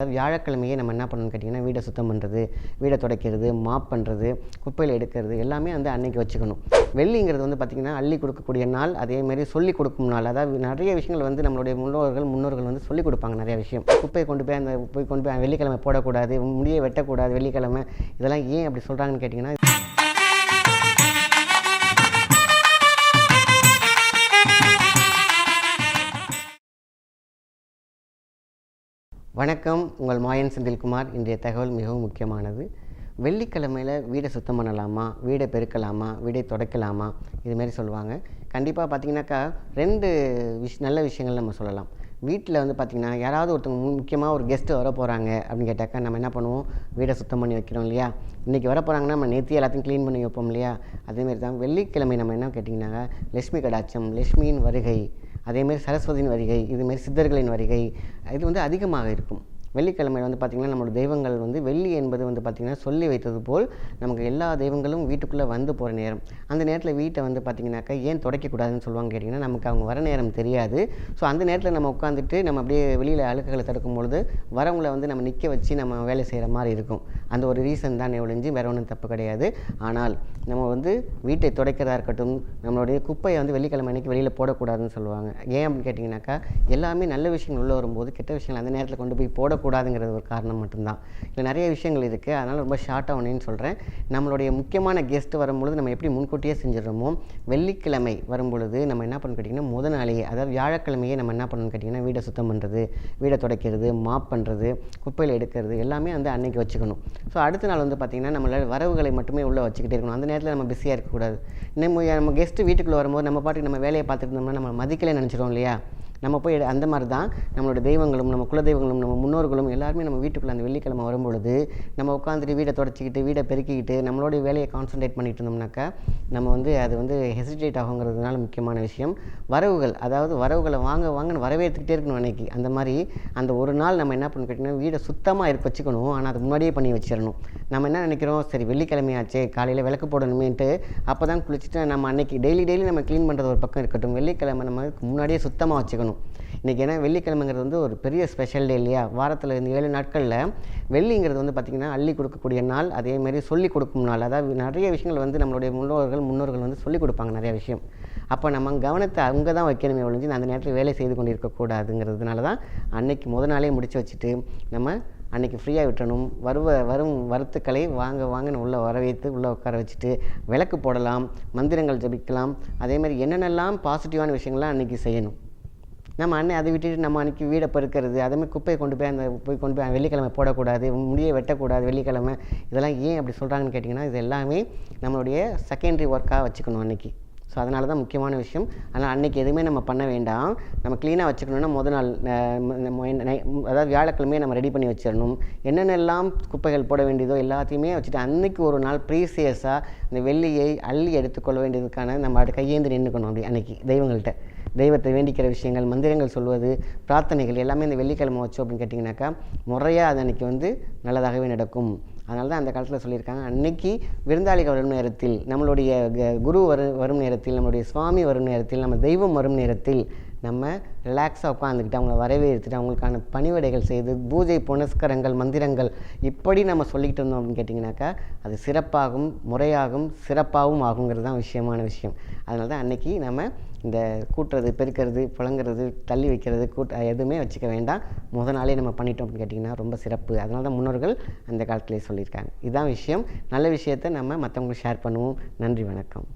அதாவது வியாழக்கிழமையே நம்ம என்ன பண்ணணும்னு கேட்டிங்கன்னா வீடை சுத்தம் பண்ணுறது வீடை துடைக்கிறது மாப் பண்ணுறது குப்பையில் எடுக்கிறது எல்லாமே வந்து அன்னைக்கு வச்சுக்கணும். வெள்ளிங்கிறது வந்து பார்த்திங்கன்னா அள்ளி கொடுக்கக்கூடிய நாள் அதேமாரி சொல்லி கொடுக்கும் நாள். அதாவது நிறைய விஷயங்கள் வந்து நம்மளுடைய முன்னோர்கள் முன்னோர்கள் வந்து சொல்லி கொடுப்பாங்க நிறைய விஷயம். குப்பையை கொண்டு போய் அந்த போய் கொண்டு போய் வெள்ளிக்கிழமை போடக்கூடாது முடியை வெட்டக்கூடாது வெள்ளிக்கிழமை. இதெல்லாம் ஏன் அப்படி சொல்கிறாங்கன்னு கேட்டிங்கன்னா வணக்கம். உங்கள் மாயன் செந்தில்குமார். இன்றைய தகவல் மிகவும் முக்கியமானது. வெள்ளிக்கிழமையில் வீடை சுத்தம் பண்ணலாமா? வீடை பெருக்கலாமா? வீடை துடைக்கலாமா? இதுமாரி சொல்லுவாங்க. கண்டிப்பாக பார்த்தீங்கன்னாக்கா ரெண்டு விஷ் நல்ல விஷயங்கள் நம்ம சொல்லலாம். வீட்டில் வந்து பார்த்திங்கன்னா யாராவது ஒருத்தவங்க முக்கியமாக ஒரு கெஸ்ட்டு வர போகிறாங்க அப்படின்னு கேட்டாக்கா நம்ம என்ன பண்ணுவோம்? வீடை சுத்தம் பண்ணி வைக்கிறோம் இல்லையா? இன்றைக்கி வர போகிறாங்கன்னா நம்ம நேற்று எல்லாத்தையும் க்ளீன் பண்ணி வைப்போம் இல்லையா? அதேமாரி தான் வெள்ளிக்கிழமை நம்ம என்ன கேட்டிங்கன்னாக்கா லட்சுமி கடாட்சம் லட்சுமியின் வருகை அதேமாரி சரஸ்வதியின் வருகை இதுமாரி சித்தர்களின் வருகை இது வந்து அதிகமாக இருக்கும். வெள்ளிக்கிழமை வந்து பார்த்திங்கன்னா நம்மளோட தெய்வங்கள் வந்து வெள்ளி என்பது வந்து பார்த்திங்கன்னா சொல்லி வைத்தது போல் நமக்கு எல்லா தெய்வங்களும் வீட்டுக்குள்ளே வந்து போகிற நேரம். அந்த நேரத்தில் வீட்டை வந்து பார்த்திங்கனாக்கா ஏன் துடைக்கக்கூடாதுன்னு சொல்லுவாங்க கேட்டிங்கன்னா நமக்கு அவங்க வர நேரம் தெரியாது. ஸோ அந்த நேரத்தில் நம்ம உட்காந்துட்டு நம்ம அப்படியே வெளியில் அழுக்குகளை தடுக்கும் பொழுது வரவங்களை வந்து நம்ம நிற்க வச்சு நம்ம வேலை செய்கிற மாதிரி இருக்கும். அந்த ஒரு ரீசன் தான் ஒழிஞ்சு வேற ஒன்றும் தப்பு கிடையாது. ஆனால் நம்ம வந்து வீட்டை துடைக்கிறதா இருக்கட்டும் நம்மளுடைய குப்பையை வந்து வெள்ளிக்கிழமை அன்னைக்கு வெளியில் போடக்கூடாதுன்னு சொல்லுவாங்க. ஏன் அப்படின்னு கேட்டிங்கனாக்கா எல்லாமே நல்ல விஷயங்கள் உள்ளே வரும்போது கெட்ட விஷயங்கள் அந்த நேரத்தில் கொண்டு போய் போட போடக்கூடாதுங்கிறது ஒரு காரணம் மட்டும்தான். இல்லை நிறைய விஷயங்கள் இருக்குது அதனால் ரொம்ப ஷார்ட்டாக ஒன்றேன்னு சொல்கிறேன் நம்மளுடைய முக்கியமான கெஸ்ட் வரும்பொழுது நம்ம எப்படி முன்கூட்டியே செஞ்சிடறோமோ வெள்ளிக்கிழமை வரும்பொழுது நம்ம என்ன பண்ணணும் கேட்டிங்கன்னா முத நாளையே அதாவது வியாழக்கிழமையே நம்ம என்ன பண்ணணும்னு கேட்டிங்கன்னா வீடை சுத்தம் பண்ணுறது வீடை துடைக்கிறது மாப் பண்ணுறது குப்பையில் எடுக்கிறது எல்லாமே வந்து அன்னைக்கு வச்சுக்கணும். ஸோ அடுத்த நாள் வந்து பார்த்திங்கன்னா நம்மளால் வரவுகளை மட்டுமே உள்ளே வச்சுக்கிட்டே இருக்கணும். அந்த நேரத்தில் நம்ம பிஸியாக இருக்கக்கூடாது. நம்ம நம்ம கெஸ்ட்டு வீட்டுக்குள்ளே வரும்போது நம்ம பாட்டுக்கு நம்ம வேலையை பார்த்துட்டு இருந்தோம்னா நம்ம மதிக்கலே நினச்சிரும் இல்லையா? நம்ம போய் அந்த மாதிரி தான் நம்மளோட தெய்வங்களும் நம்ம குல தெய்வங்களும் நம்ம முன்னோர்களும் எல்லாருமே நம்ம வீட்டுக்குள்ளே அந்த வெள்ளிக்கிழமை வரும்பொழுது நம்ம உட்காந்துட்டு வீடை தொடச்சிக்கிட்டு வீடை பெருக்கிக்கிட்டு நம்மளோட வேலையை கான்சன்ட்ரேட் பண்ணிட்டு இருந்தோம்னாக்கா நம்ம வந்து அது வந்து ஹெசிடேட் ஆகுங்கிறதுனால முக்கியமான விஷயம். வரவுகள் அதாவது வரவுகளை வாங்க வாங்கன்னு வரவேற்றுக்கிட்டே இருக்கணும் அன்னைக்கு. அந்த மாதிரி அந்த ஒரு நாள் நம்ம என்ன பண்ணணும் கேட்டிங்கன்னா வீடை சுத்தமாக இருக்க வச்சுக்கணும். ஆனால் அது முன்னாடியே பண்ணி வச்சிடணும். நம்ம என்ன நினைக்கிறோம்? சரி வெள்ளிக்கிழமையாச்சு காலையில் விளக்கு போடணுமேன்ட்டு அப்போ தான் குளிச்சுட்டு நம்ம அன்னைக்கு டெய்லி டெய்லி நம்ம க்ளீன் பண்ணுறது ஒரு பக்கம் இருக்கட்டும். வெள்ளிக்கிழமை நம்ம முன்னாடியே சுத்தமாக வச்சுக்கணும். இன்றைக்கி ஏன்னா வெள்ளிக்கிழமைங்கிறது வந்து ஒரு பெரிய ஸ்பெஷல் டே இல்லையா? வாரத்தில் இந்த ஏழு நாட்களில் வெள்ளிங்கிறது வந்து பார்த்திங்கன்னா அள்ளி கொடுக்கக்கூடிய நாள் அதேமாரி சொல்லி கொடுக்கும் நாள். அதாவது நிறைய விஷயங்கள் வந்து நம்மளுடைய முன்னோர்கள் முன்னோர்கள் வந்து சொல்லி கொடுப்பாங்க நிறைய விஷயம். அப்போ நம்ம கவனத்தை அங்கே தான் வைக்கணுமே ஒழிஞ்சு அந்த நேரத்தில் வேலை செய்து கொண்டு இருக்கக்கூடாதுங்கிறதுனால தான் அன்னைக்கு முத நாளே முடிச்சு வச்சுட்டு நம்ம அன்றைக்கி ஃப்ரீயாக விட்டணும். வருவ வரும் வருத்துக்களை வாங்க வாங்கன்னு உள்ளே வரவேற்று உள்ளே உட்கார வச்சுட்டு விளக்கு போடலாம் மந்திரங்கள் ஜபிக்கலாம். அதே மாதிரி என்னென்னலாம் பாசிட்டிவான விஷயங்கள்லாம் அன்றைக்கி செய்யணும். நம்ம அன்னை அதை விட்டுட்டு நம்ம அன்றைக்கி வீடை பெருக்கிறது அதேமாதிரி குப்பையை கொண்டு போய் அந்த போய் கொண்டு போய் வெள்ளிக்கிழமை போடக்கூடாது முடியை வெட்டக்கூடாது வெள்ளிக்கிழமை. இதெல்லாம் ஏன் அப்படி சொல்கிறாங்கன்னு கேட்டிங்கன்னா இது எல்லாமே நம்மளுடைய செகண்டரி ஒர்க்காக வச்சுக்கணும் அன்றைக்கி ஸோ அதனால தான் முக்கியமான விஷயம். அதனால் அன்னைக்கு எதுவுமே நம்ம பண்ண வேண்டாம். நம்ம க்ளீனாக வச்சுக்கணுன்னா முத நாள் அதாவது வியாழக்கிழமையே நம்ம ரெடி பண்ணி வச்சிடணும் என்னென்னலாம் குப்பைகள் போட வேண்டியதோ எல்லாத்தையுமே வச்சுட்டு அன்னைக்கு ஒரு நாள் ப்ரீசியஸாக இந்த வெள்ளியை அள்ளி எடுத்துக்கொள்ள வேண்டியதுக்கான நம்ம அடுத்த கையேந்து நின்றுக்கணும் அப்படி அன்னைக்கு தெய்வங்கள்கிட்ட தெய்வத்தை வேண்டிக்கிற விஷயங்கள் மந்திரங்கள் சொல்வது பிரார்த்தனைகள் எல்லாமே இந்த வெள்ளிக்கிழமை வச்சோம் அப்படின்னு கேட்டிங்கனாக்கா முறையாக அது அன்றைக்கி வந்து நல்லதாகவே நடக்கும். அதனால தான் அந்த காலத்தில் சொல்லியிருக்காங்க. அன்னைக்கு விருந்தாளிகள் வரும் நேரத்தில் நம்மளுடைய க- குரு வரும் வரும் நேரத்தில் நம்மளுடைய சுவாமி வரும் நேரத்தில் நம்ம தெய்வம் வரும் நேரத்தில் நம்ம ரிலாக்ஸாக உட்காந்துக்கிட்டு அவங்கள வரவேற்றுட்டு அவங்களுக்கான பணிவிடைகள் செய்து பூஜை புனஸ்கரங்கள் மந்திரங்கள் இப்படி நம்ம சொல்லிக்கிட்டு இருந்தோம் அப்படின்னு கேட்டிங்கனாக்கா அது சிறப்பாகும் முறையாகும் சிறப்பாகவும் ஆகுங்கிறது தான் விஷயமான விஷயம். அதனால தான் அன்றைக்கி நம்ம இந்த கூட்டுறது பெருக்கிறது புழங்குறது தள்ளி வைக்கிறது கூட்ட எதுவுமே வச்சுக்க வேண்டாம். முத நாளே நம்ம பண்ணிட்டோம் அப்படின்னு கேட்டிங்கன்னா ரொம்ப சிறப்பு. அதனால தான் முன்னோர்கள் அந்த காலத்திலே சொல்லியிருக்காங்க. இதுதான் விஷயம். நல்ல விஷயத்தை நம்ம மற்றவங்களுக்கு ஷேர் பண்ணுவோம். நன்றி வணக்கம்.